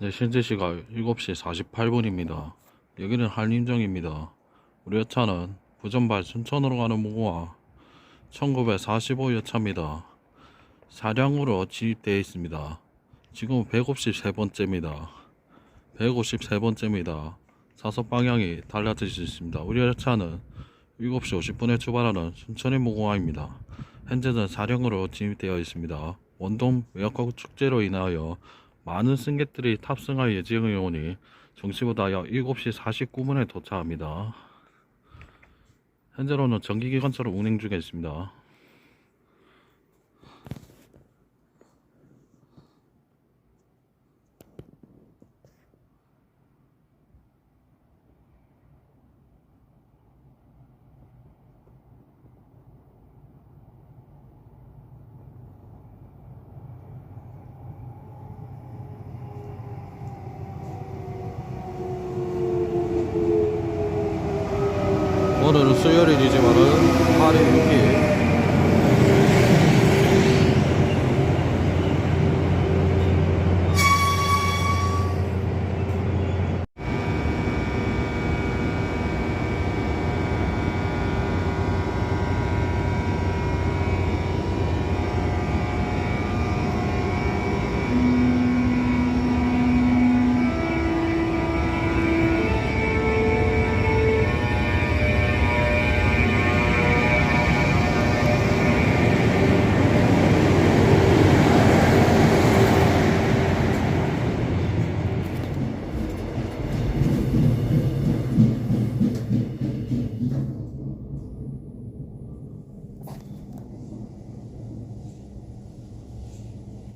네, 현재 시각 7시 48분입니다. 여기는 한림정입니다. 우리 여차는 부전발 순천으로 가는 무궁화 1945 여차입니다. 사량으로 진입되어 있습니다. 지금 153번째입니다. 153번째입니다. 사서 방향이 달라질 수 있습니다. 우리 여차는 7시 50분에 출발하는 순천의 무궁화입니다. 현재는 사령으로 진입되어 있습니다. 원동 외곽 축제로 인하여 많은 승객들이 탑승할 예정이 오니 정시보다 약 7시 49분에 도착합니다. 현재로는 정기기관차로 운행 중에 있습니다. 오늘은 수요일이지만은 8일 6일